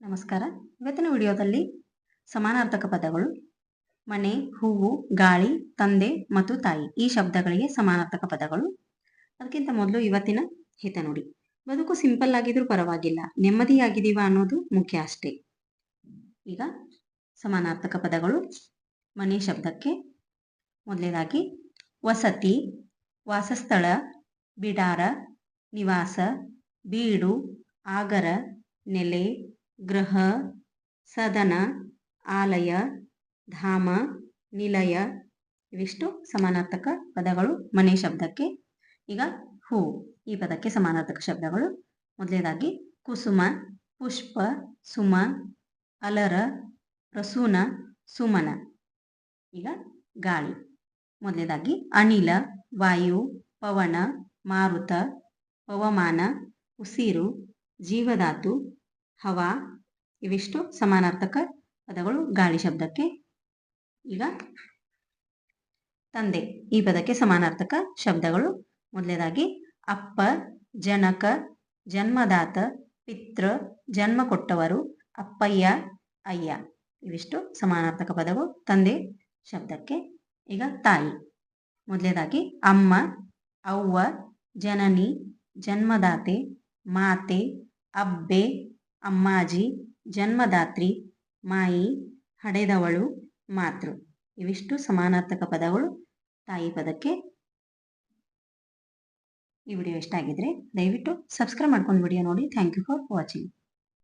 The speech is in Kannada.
ನಮಸ್ಕಾರ. ಇವತ್ತಿನ ವಿಡಿಯೋದಲ್ಲಿ ಸಮಾನಾರ್ಥಕ ಪದಗಳು ಮನೆ, ಹೂವು, ಗಾಳಿ, ತಂದೆ ಮತ್ತು ತಾಯಿ ಈ ಶಬ್ದಗಳಿಗೆ ಸಮಾನಾರ್ಥಕ ಪದಗಳು. ಅದಕ್ಕಿಂತ ಮೊದಲು ಇವತ್ತಿನ ಹಿತ ನುಡಿ. ಬದುಕು ಸಿಂಪಲ್ ಆಗಿದ್ರೂ ಪರವಾಗಿಲ್ಲ ನೆಮ್ಮದಿಯಾಗಿದೀವ ಅನ್ನೋದು ಮುಖ್ಯ ಅಷ್ಟೇ. ಈಗ ಸಮಾನಾರ್ಥಕ ಪದಗಳು ಮನೆ ಶಬ್ದಕ್ಕೆ ಮೊದಲನೇದಾಗಿ ವಸತಿ, ವಾಸಸ್ಥಳ, ಬಿಡಾರ, ನಿವಾಸ, ಬೀಡು, ಆಗರ, ನೆಲೆ ಗೃಹ ಸದನ, ಆಲಯ, ಧಾಮ, ನಿಲಯ, ಇವಿಷ್ಟು ಸಮಾನಾರ್ಥಕ ಪದಗಳು ಮನೆ ಶಬ್ದಕ್ಕೆ. ಈಗ ಹೂ, ಈ ಪದಕ್ಕೆ ಸಮಾನಾರ್ಥಕ ಶಬ್ದಗಳು. ಮೊದಲನೇದಾಗಿ ಕುಸುಮ, ಪುಷ್ಪ, ಸುಮ, ಅಲರ, ಪ್ರಸೂನ, ಸುಮನ. ಈಗ ಗಾಳಿ. ಮೊದಲನೇದಾಗಿ ಅನಿಲ, ವಾಯು, ಪವನ, ಮಾರುತ ಪವಮಾನ ಉಸಿರು, ಜೀವಧಾತು ಹವಾ ಇವಿಷ್ಟು ಸಮಾನಾರ್ಥಕ ಪದಗಳು ಗಾಳಿ ಶಬ್ದಕ್ಕೆ. ಈಗ ತಂದೆ, ಈ ಪದಕ್ಕೆ ಸಮಾನಾರ್ಥಕ ಶಬ್ದಗಳು. ಮೊದಲನೇದಾಗಿ, ಅಪ್ಪ, ಜನಕ, ಜನ್ಮದಾತ ಪಿತೃ ಜನ್ಮ ಕೊಟ್ಟವರು, ಅಪ್ಪಯ್ಯ, ಅಯ್ಯ. ಇವಿಷ್ಟು ಸಮಾನಾರ್ಥಕ ಪದಗಳು ತಂದೆ ಶಬ್ದಕ್ಕೆ. ಈಗ ತಾಯಿ. ಮೊದಲನೇದಾಗಿ, ಅಮ್ಮ, ಅವ್ವ, ಜನನಿ, ಜನ್ಮದಾತೆ, ಮಾತೆ, ಅಬ್ಬೆ ಅಮ್ಮಾಜಿ, ಜನ್ಮದಾತ್ರಿ, ಮಾಯಿ, ಹಡೆದವಳು, ಮಾತೃ. ಇವಿಷ್ಟು ಸಮಾನಾರ್ಥಕ ಪದಗಳು. ತಾಯಿ ಪದಕ್ಕೆ ಈ ವಿಡಿಯೋ ಇಷ್ಟ ಆಗಿದ್ರೆ ದಯವಿಟ್ಟು ಸಬ್ಸ್ಕ್ರೈಬ್ ಮಾಡ್ಕೊಂಡು ವಿಡಿಯೋ ನೋಡಿ. Thank you for watching